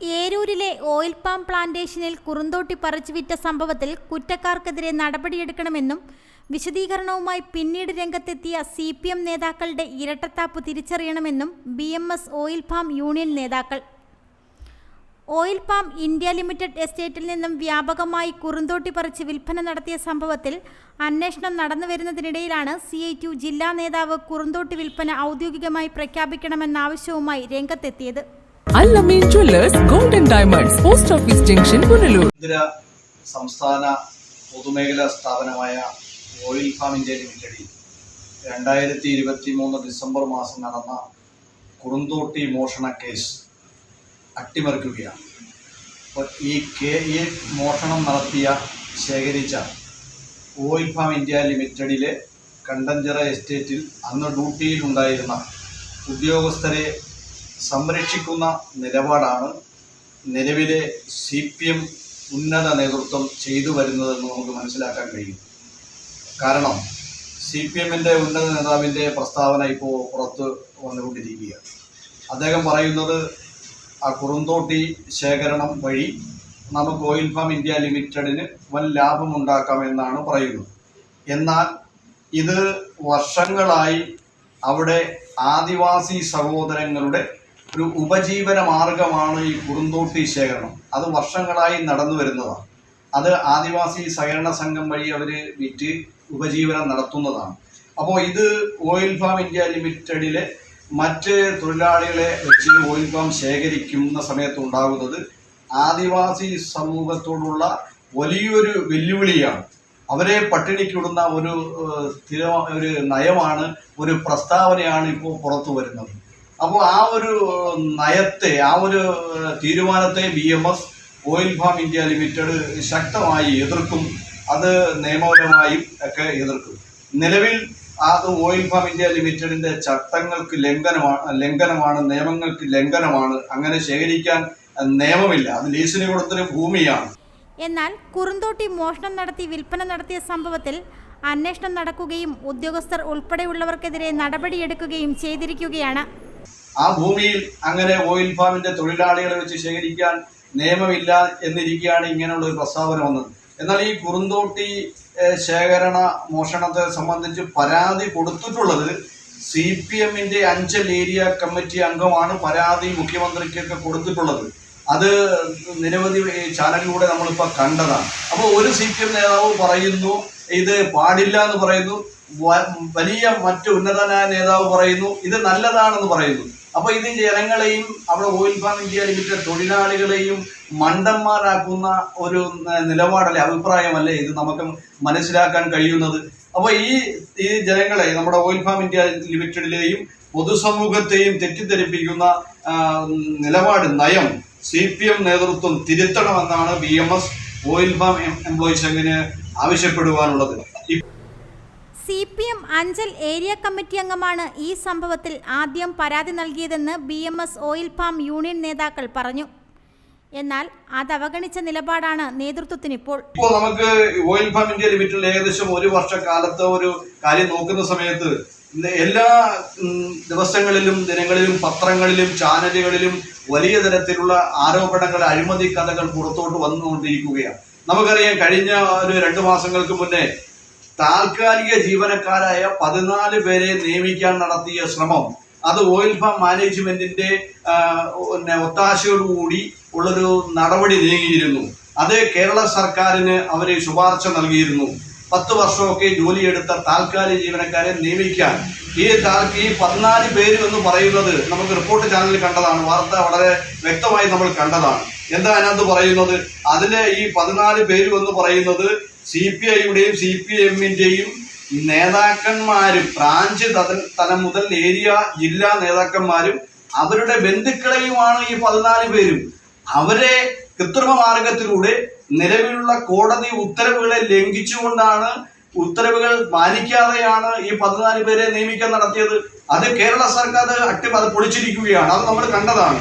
ഏരൂരിലെ oil palm പ്ലാന്റേഷനിൽ കുറുന്തോട്ടി പറിച്ചു വിറ്റ സംഭവത്തിൽ കുറ്റക്കാർക്കെതിരെ നടപടിയെടുക്കണമെന്നും വിശദീകരണവുമായി പിന്നീട് രംഗത്തെത്തിയ സി പി എം നേതാക്കളുടെ ഇരട്ടത്താപ്പ് തിരിച്ചറിയണമെന്നും B M S oil palm union നേതാക്കൾ. ഓയിൽ പാം ഇന്ത്യ ലിമിറ്റഡ് എസ്റ്റേറ്റിൽ നിന്നും വ്യാപകമായി കുറുന്തോട്ടി പറിച്ച് വിൽപ്പന നടത്തിയ സംഭവത്തിൽ അന്വേഷണം നടന്നുവരുന്നതിനിടയിലാണ് സി ഐ ടു ജില്ലാ നേതാവ് കുറുന്തോട്ടി വിൽപ്പന ഔദ്യോഗികമായി പ്രഖ്യാപിക്കണമെന്ന ആവശ്യവുമായി രംഗത്തെത്തിയത്. Alameen jewellers golden diamonds post office junction Punalur സംസ്ഥാന പൊതുമേഖലാ സ്ഥാപനമായ ഓയിൽ ഫാം ഇന്ത്യ ലിമിറ്റഡിൽ രണ്ടായിരത്തി ഇരുപത്തി മൂന്ന് ഡിസംബർ മാസം നടന്ന കുറുന്തോട്ടി മോഷണ കേസ് അട്ടിമറിക്കുകയാണ്. അപ്പോൾ ഈ കേ ഈ മോഷണം നടത്തിയ ശേഖരിച്ച ഓയിൽ ഫാം ഇന്ത്യ ലിമിറ്റഡിലെ കണ്ടഞ്ചിറ എസ്റ്റേറ്റിൽ അന്ന് ഡ്യൂട്ടിയിലുണ്ടായിരുന്ന ഉദ്യോഗസ്ഥരെ സംരക്ഷിക്കുന്ന നിലപാടാണ് നിലവിലെ സി പി എം ഉന്നത നേതൃത്വം ചെയ്തു വരുന്നതെന്ന് നമുക്ക് മനസ്സിലാക്കാൻ കഴിയും. കാരണം സി പി എമ്മിന്റെ ഉന്നത നേതാവിന്റെ പ്രസ്താവന ഇപ്പോൾ പുറത്ത് വന്നുകൊണ്ടിരിക്കുകയാണ്. അദ്ദേഹം പറയുന്നത് ആ കുറുന്തോട്ടി ശേഖരണം വഴി നമുക്ക് ഓയിൽ ഫാം ഇന്ത്യ ലിമിറ്റഡിന് വൻ ലാഭമുണ്ടാക്കാമെന്നാണ് പറയുന്നത്. എന്നാൽ ഇത് വർഷങ്ങളായി അവിടെ ആദിവാസി സഹോദരങ്ങളുടെ ഒരു ഉപജീവന മാർഗമാണ് ഈ കുറുന്തോട്ടി ശേഖരണം. അത് വർഷങ്ങളായി നടന്നു വരുന്നതാണ്. അത് ആദിവാസി സഹകരണ സംഘം വഴി അവർ വിറ്റ് ഉപജീവനം നടത്തുന്നതാണ്. അപ്പോൾ ഇത് ഓയിൽ ഫാം ഇന്ത്യ ലിമിറ്റഡിലെ മറ്റ് തൊഴിലാളികളെ വെച്ച് ഓയിൽ ഫാം ശേഖരിക്കുന്ന സമയത്ത് ഉണ്ടാകുന്നത് ആദിവാസി സമൂഹത്തോടുള്ള വലിയൊരു വെല്ലുവിളിയാണ്. അവരെ പട്ടിണിക്കിടുന്ന ഒരു സ്ഥിര ഒരു നയമാണ് ഒരു പ്രസ്താവനയാണ് ഇപ്പോൾ പുറത്തു വരുന്നത്. അപ്പോൾ ആ ഒരു നയത്തെ ആ ഒരു തീരുമാനത്തെ B M S oil palm India limited ശക്തമായി എതിർക്കും. അത് നിയമപരമായും ഒക്കെ എതിർക്കും. നിലവിൽ അത് ഓയിൽ ഫാം ഇന്ത്യ ലിമിറ്റഡിന്റെ ചട്ടങ്ങൾക്ക് ലംഘനമാണ് ലംഘനമാണ് നിയമങ്ങൾക്ക് ലംഘനമാണ്. അങ്ങനെ ശേഖരിക്കാൻ നിയമമില്ല. അത് ലീസിന് കൊടുത്തൊരു ഭൂമിയാണ്. എന്നാൽ കുറുന്തോട്ടി മോഷണം നടത്തി വിൽപ്പന നടത്തിയ സംഭവത്തിൽ അന്വേഷണം നടക്കുകയും ഉദ്യോഗസ്ഥർ ഉൾപ്പെടെയുള്ളവർക്കെതിരെ നടപടിയെടുക്കുകയും ചെയ്തിരിക്കുകയാണ് ആ ഭൂമിയിൽ അങ്ങനെ ഓയിൽ ഫാമിന്റെ തൊഴിലാളികളെ വെച്ച് ശേഖരിക്കാൻ നിയമമില്ല എന്നിരിക്കുകയാണ് ഇങ്ങനെയുള്ള ഒരു പ്രസ്താവന വന്നത്. എന്നാൽ ഈ കുറുന്തോട്ടി ശേഖരണ മോഷണത്തെ സംബന്ധിച്ച് പരാതി കൊടുത്തിട്ടുള്ളത് സി പി എമ്മിന്റെ അഞ്ചൽ ഏരിയ കമ്മിറ്റി അംഗമാണ് പരാതി മുഖ്യമന്ത്രിക്കൊക്കെ കൊടുത്തിട്ടുള്ളത്. അത് നിരവധി ചാനലിലൂടെ നമ്മളിപ്പോൾ കണ്ടതാണ്. അപ്പോൾ ഒരു സി പി എം നേതാവ് പറയുന്നു ഇത് പാടില്ല എന്ന് പറയുന്നു വലിയ മറ്റു ഉന്നതനായ നേതാവ് പറയുന്നു ഇത് നല്ലതാണെന്ന് പറയുന്നു. അപ്പൊ ഇത് ജനങ്ങളെയും അവിടെ ഓയിൽ ഫാം ഇന്ത്യ ലിമിറ്റഡ് തൊഴിലാളികളെയും മണ്ടന്മാരാക്കുന്ന ഒരു നിലപാടല്ലേ അഭിപ്രായമല്ലേ ഇത് നമുക്ക് മനസ്സിലാക്കാൻ കഴിയുന്നത്? അപ്പൊ ഈ ഈ ജനങ്ങളെ നമ്മുടെ ഓയിൽ ഫാം ഇന്ത്യ ലിമിറ്റഡിലെയും പൊതുസമൂഹത്തെയും തെറ്റിദ്ധരിപ്പിക്കുന്ന നിലപാട് നയം സി പി എം നേതൃത്വം തിരുത്തണമെന്നാണ് B M S oil palm employees സംഘിന് ആവശ്യപ്പെടുവാനുള്ളത്. C P M Anchal area committee അംഗമാണ് ഈ സംഭവത്തിൽ ആദ്യം പരാതി നൽകിയതെന്ന് B M S oil palm union നേതാക്കൾ പറഞ്ഞു. എന്നാൽ അത് അവഗണിച്ച നിലപാടാണ് നേതൃത്വത്തിന് ഇപ്പോൾ നമുക്ക് ഓയിൽ ഫാം ഇന്ത്യ ലിമിറ്റഡിൽ ഏകദേശം ഒരു വർഷക്കാലത്ത് ഒരു കാര്യം നോക്കുന്ന സമയത്ത് എല്ലാ ദിവസങ്ങളിലും ദിനങ്ങളിലും പത്രങ്ങളിലും ചാനലുകളിലും വലിയ തരത്തിലുള്ള ആരോപണങ്ങൾ അഴിമതി കഥകൾ പുറത്തോട്ട് വന്നുകൊണ്ടിരിക്കുകയാണ്. നമുക്കറിയാം കഴിഞ്ഞ ഒരു രണ്ട് മാസങ്ങൾക്ക് മുന്നേ താൽക്കാലിക ജീവനക്കാരായ പതിനാല് പേരെ നിയമിക്കാൻ നടത്തിയ ശ്രമം. അത് ഓയിൽ ഫാം മാനേജ്മെന്റിന്റെ പിന്നെ ഒത്താശയോടുകൂടി ഉള്ളൊരു നടപടി നീങ്ങിയിരുന്നു. അത് കേരള സർക്കാരിന് അവരെ ശുപാർശ നൽകിയിരുന്നു. പത്ത് വർഷമൊക്കെ ജോലിയെടുത്ത താൽക്കാലിക ജീവനക്കാരെ നിയമിക്കാൻ. ഈ താൽ- ഈ പതിനാല് പേര് എന്ന് പറയുന്നത് നമുക്ക് റിപ്പോർട്ട് ചാനലിൽ കണ്ടതാണ്. വാർത്ത വളരെ വ്യക്തമായി നമ്മൾ കണ്ടതാണ്. എന്താ അതിനകത്ത് പറയുന്നത്? അതിലെ ഈ പതിനാല് പേര് എന്ന് പറയുന്നത് സി പി ഐയുടെയും സി പി എമ്മിന്റെയും നേതാക്കന്മാരും ബ്രാഞ്ച് തലം മുതൽ ഏരിയ ജില്ലാ നേതാക്കന്മാരും അവരുടെ ബന്ധുക്കളെയുമാണ് ഈ പതിനാല് പേരും. അവരെ കൃത്രിമ മാർഗത്തിലൂടെ നിലവിലുള്ള കോടതി ഉത്തരവുകളെ ലംഘിച്ചുകൊണ്ടാണ് ഉത്തരവുകൾ മാനിക്കാതെയാണ് ഈ പതിനാല് പേരെ നിയമിക്കാൻ നടത്തിയത്. അത് കേരള സർക്കാർ അട്ടിമത് പൊളിച്ചിരിക്കുകയാണ്. അത് നമ്മൾ കണ്ടതാണ്.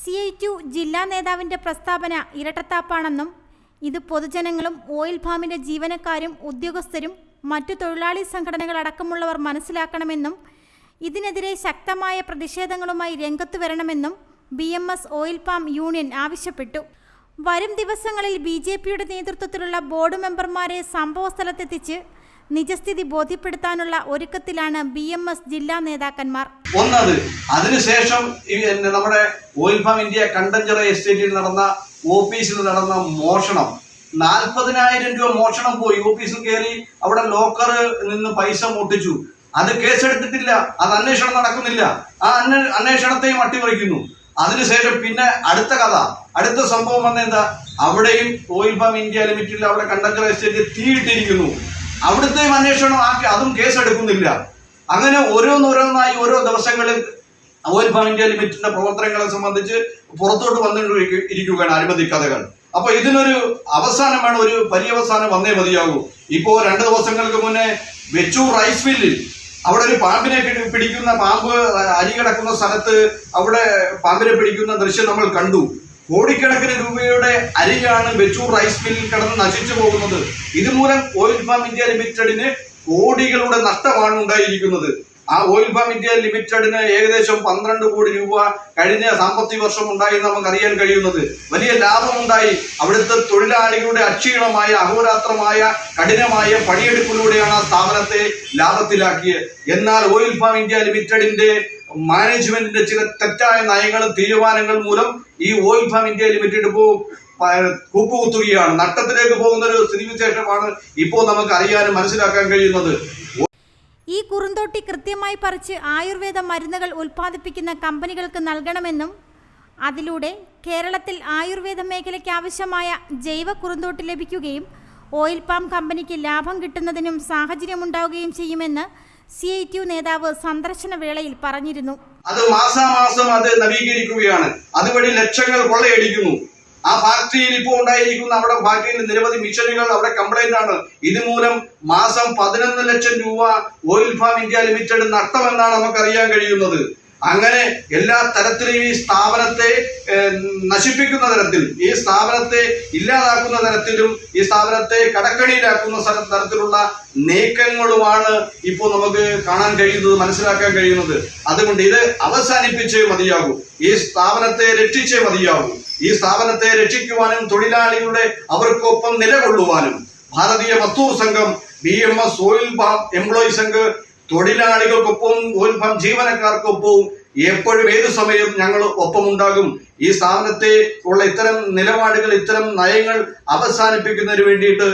സി ഐ ടു ജില്ലാ നേതാവിന്റെ പ്രസ്താവന ഇരട്ടത്താപ്പാണെന്നും ഇത് പൊതുജനങ്ങളും ഓയിൽ ഫാമിന്റെ ജീവനക്കാരും ഉദ്യോഗസ്ഥരും മറ്റു തൊഴിലാളി സംഘടനകളടക്കമുള്ളവർ മനസ്സിലാക്കണമെന്നും ഇതിനെതിരെ ശക്തമായ പ്രതിഷേധങ്ങളുമായി രംഗത്തു വരണമെന്നും B M S oil palm union ആവശ്യപ്പെട്ടു. വരും ദിവസങ്ങളിൽ ബി ജെ പിയുടെ നേതൃത്വത്തിലുള്ള ബോർഡ് മെമ്പർമാരെ സംഭവസ്ഥലത്തെത്തിച്ച് നിജസ്ഥിതി ബോധ്യപ്പെടുത്താനുള്ള ഒരുക്കത്തിലാണ് ബി എം എസ് ജില്ലാ നേതാക്കന്മാർ. ഒന്നത് അതിനുശേഷം നമ്മുടെ ഇന്ത്യ കണ്ടഞ്ചറ എസ്റ്റേറ്റിൽ നടന്ന ഓഫീസിൽ നടന്ന മോഷണം. നാൽപ്പതിനായിരം രൂപ മോഷണം പോയി. ഓഫീസിൽ കയറി അവിടെ ലോക്കർ നിന്ന് പൈസ മുട്ടിച്ചു അത് കേസെടുത്തിട്ടില്ല. അത് അന്വേഷണം നടക്കുന്നില്ല. ആ അന്വേ- അന്വേഷണത്തെയും അട്ടിമറിക്കുന്നു. അതിനുശേഷം പിന്നെ അടുത്ത കഥ. അടുത്ത സംഭവം വന്ന എന്താ അവിടെയും ഓയിൽ ഫാം ഇന്ത്യ ലിമിറ്റഡിൽ അവിടെ കണ്ടഞ്ചറ എസ്റ്റേറ്റ് തീയിട്ടിരിക്കുന്നു. അവിടുത്തെയും അന്വേഷണം ആക്കി അതും കേസെടുക്കുന്നില്ല. അങ്ങനെ ഓരോന്നോരോന്നായി ഓരോ ദിവസങ്ങളിൽ ഓയിൽ ഫാം ഇന്ത്യ ലിമിറ്റിന്റെ പ്രവർത്തനങ്ങളെ സംബന്ധിച്ച് പുറത്തോട്ട് വന്നിട്ട് ഇരിക്കുകയാണ് അഴിമതി കഥകൾ. അപ്പൊ ഇതിനൊരു അവസാനം വേണം ഒരു പര്യവസാനം വന്നേ മതിയാകൂ. ഇപ്പോ രണ്ട് ദിവസങ്ങൾക്ക് മുന്നേ വെച്ചൂർ റൈസ് മില്ലിൽ അവിടെ ഒരു പാമ്പിനെ പിടിക്കുന്ന പാമ്പ് അരി കിടക്കുന്ന സ്ഥലത്ത് അവിടെ പാമ്പിനെ പിടിക്കുന്ന ദൃശ്യം നമ്മൾ കണ്ടു. കോടിക്കണക്കിന് രൂപയുടെ അരിയാണ് വെച്ചൂർ റൈസ് മില്ലിൽ കടന്ന് നശിച്ചു പോകുന്നത്. ഇതുമൂലം ഓയിൽ ഫാം ഇന്ത്യ ലിമിറ്റഡിന് കോടികളുടെ നഷ്ടമാണ് ഉണ്ടായിരിക്കുന്നത്. ആ ഓയിൽ ഫാം ഇന്ത്യ ലിമിറ്റഡിന് ഏകദേശം പന്ത്രണ്ട് കോടി രൂപ കഴിഞ്ഞ സാമ്പത്തിക വർഷം ഉണ്ടായി എന്ന് നമുക്ക് അറിയാൻ കഴിയുന്നത്. വലിയ ലാഭമുണ്ടായി. അവിടുത്തെ തൊഴിലാളികളുടെ അക്ഷീണമായ അഹോരാത്രമായ കഠിനമായ പണിയെടുപ്പിലൂടെയാണ് ആ സ്ഥാപനത്തെ ലാഭത്തിലാക്കിയത്. എന്നാൽ ഓയിൽ ഫാം ഇന്ത്യ ലിമിറ്റഡിന്റെ മാനേജ്മെന്റിന്റെ ചില തെറ്റായ നയങ്ങളും തീരുമാനങ്ങളും മൂലം ഈ ഓയിൽ ഫാം ഇന്ത്യ ലിമിറ്റഡ് ഇപ്പോ കൂപ്പുകുത്തുകയാണ്. നട്ടത്തിലേക്ക് പോകുന്ന ഒരു സ്ഥിതിവിശേഷമാണ് ഇപ്പോൾ നമുക്ക് അറിയാനും മനസ്സിലാക്കാൻ കഴിയുന്നത്. ഈ കുറുന്തോട്ടി കൃത്യമായി പറിച്ച് ആയുർവേദ മരുന്നുകൾ ഉൽപ്പാദിപ്പിക്കുന്ന കമ്പനികൾക്ക് നൽകണമെന്നും അതിലൂടെ കേരളത്തിൽ ആയുർവേദ മേഖലയ്ക്ക് ആവശ്യമായ ജൈവ കുറുന്തോട്ടി ലഭിക്കുകയും ഓയിൽ പാം കമ്പനിക്ക് ലാഭം കിട്ടുന്നതിനും സാഹചര്യമുണ്ടാവുകയും ചെയ്യുമെന്ന് സി ഐ ടി യു നേതാവ് സന്ദർശന വേളയിൽ പറഞ്ഞിരുന്നു. അത് മാസാമാസം അത് നവീകരിക്കുകയാണ്. അതുവഴി ലക്ഷങ്ങൾ കൊള്ളയടിക്കുന്നു. ആ ഫാക്ടറിയിൽ ഇപ്പോൾ ഉണ്ടായിരിക്കുന്ന അവിടെ ഫാക്ടറിയിൽ നിരവധി മിഷനുകൾ അവിടെ കംപ്ലൈന്റ് ആണ്. ഇതുമൂലം മാസം പതിനൊന്ന് ലക്ഷം രൂപ ഓയിൽ ഫാം ഇന്ത്യ ലിമിറ്റഡ് നഷ്ടമെന്നാണ് നമുക്ക് അറിയാൻ കഴിയുന്നത്. അങ്ങനെ എല്ലാ തരത്തിലും ഈ സ്ഥാപനത്തെ നശിപ്പിക്കുന്ന തരത്തിൽ ഈ സ്ഥാപനത്തെ ഇല്ലാതാക്കുന്ന തരത്തിലും ഈ സ്ഥാപനത്തെ കടക്കണിയിലാക്കുന്ന തരത്തിലുള്ള നീക്കങ്ങളുമാണ് ഇപ്പോൾ നമുക്ക് കാണാൻ കഴിയുന്നത് മനസ്സിലാക്കാൻ കഴിയുന്നത്. അതുകൊണ്ട് ഇത് അവസാനിപ്പിച്ചേ മതിയാകൂ. ഈ സ്ഥാപനത്തെ രക്ഷിച്ചേ മതിയാകൂ. ഈ സ്ഥാപനത്തെ രക്ഷിക്കുവാനും തൊഴിലാളികളുടെ അവർക്കൊപ്പം നിലകൊള്ളുവാനും. Bharatiya Mazdoor Sangham B M S oil employee Sangh തൊഴിലാളികൾക്കൊപ്പം oil palm ജീവനക്കാർക്കൊപ്പവും എപ്പോഴും ഏത് സമയവും ഞങ്ങൾ ഒപ്പമുണ്ടാകും. ഈ സ്ഥാപനത്തെ ഉള്ള ഇത്തരം നിലപാടുകൾ ഇത്തരം നയങ്ങൾ അവസാനിപ്പിക്കുന്നതിന് വേണ്ടിയിട്ട്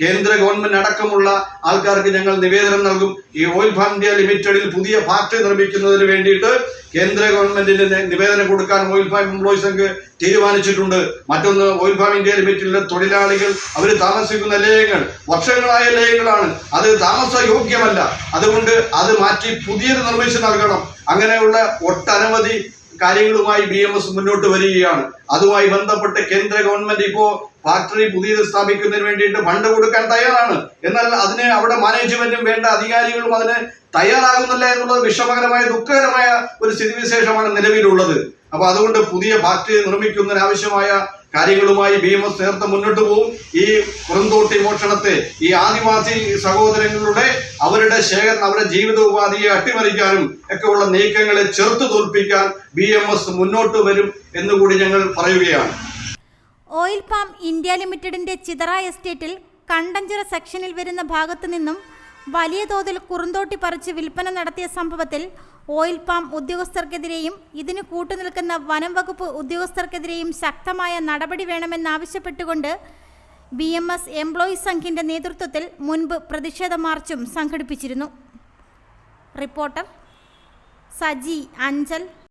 കേന്ദ്ര ഗവൺമെന്റ് അടക്കമുള്ള ആൾക്കാർക്ക് ഞങ്ങൾ നിവേദനം നൽകും. ഈ ഓയിൽ ഫാം ഇന്ത്യ ലിമിറ്റഡിൽ പുതിയ ഫാക്ടറി നിർമ്മിക്കുന്നതിന് വേണ്ടിയിട്ട് കേന്ദ്ര ഗവൺമെന്റിന് നിവേദനം കൊടുക്കാൻ ഓയിൽ ഫാം എംപ്ലോയീസ് സംഘ് തീരുമാനിച്ചിട്ടുണ്ട്. മറ്റൊന്ന് ഓയിൽ ഫാം ഇന്ത്യ ലിമിറ്റഡിലെ തൊഴിലാളികൾ. അവർ താമസിക്കുന്ന ലയങ്ങൾ വർഷങ്ങളായ ലയങ്ങളാണ്. അത് താമസ യോഗ്യമല്ല അതുകൊണ്ട് അത് മാറ്റി പുതിയത് നിർമ്മിച്ച് നൽകണം. അങ്ങനെയുള്ള ഒട്ടനവധി കാര്യങ്ങളുമായി ബി എം എസ് മുന്നോട്ട് വരികയാണ്. അതുമായി ബന്ധപ്പെട്ട് കേന്ദ്ര ഗവൺമെന്റ് ഇപ്പോ ഫാക്ടറി പുതിയത് സ്ഥാപിക്കുന്നതിന് വേണ്ടിയിട്ട് ഫണ്ട് കൊടുക്കാൻ തയ്യാറാണ്. എന്നാൽ അതിന് അവിടെ മാനേജ്മെന്റും വേണ്ട അധികാരികളും അതിന് തയ്യാറാകുന്നില്ല എന്നുള്ളത് വിഷമകരമായ ദുഃഖകരമായ ഒരു സ്ഥിതിവിശേഷമാണ് നിലവിലുള്ളത്. അപ്പൊ അതുകൊണ്ട് പുതിയ ഫാക്ടറി നിർമ്മിക്കുന്നതിന് ആവശ്യമായ കാര്യങ്ങളുമായി ബി എം എസ് നേരത്തെ മുന്നോട്ട് പോകും ഈ പുറന്തോട്ടി മോഷണത്തെ ഈ ആദിവാസി സഹോദരങ്ങളുടെ അവരുടെ ശേഖരണം അവരുടെ ജീവിത ഉപാധിയെ അട്ടിമറിക്കാനും ഒക്കെയുള്ള നീക്കങ്ങളെ ചെറുത്തു തോൽപ്പിക്കാൻ ബി എം എസ് മുന്നോട്ട് വരും എന്നുകൂടി ഞങ്ങൾ പറയുകയാണ്. ഓയിൽ പാം ഇന്ത്യ ലിമിറ്റഡിന്റെ ചിതറ എസ്റ്റേറ്റിൽ കണ്ടഞ്ചിറ സെക്ഷനിൽ വരുന്ന ഭാഗത്തു നിന്നും വലിയ തോതിൽ കുറുന്തോട്ടി പറിച്ച് വിൽപ്പന നടത്തിയ സംഭവത്തിൽ ഓയിൽ പാം ഉദ്യോഗസ്ഥർക്കെതിരെയും ഇതിന് കൂട്ടുനിൽക്കുന്ന വനം വകുപ്പ് ഉദ്യോഗസ്ഥർക്കെതിരെയും ശക്തമായ നടപടി വേണമെന്നാവശ്യപ്പെട്ടുകൊണ്ട് ബി എം എസ് എംപ്ലോയീസ് സംഘിന്റെ നേതൃത്വത്തിൽ മുൻപ് പ്രതിഷേധ മാർച്ചും സംഘടിപ്പിച്ചിരുന്നു. റിപ്പോർട്ടർ സജി അഞ്ചൽ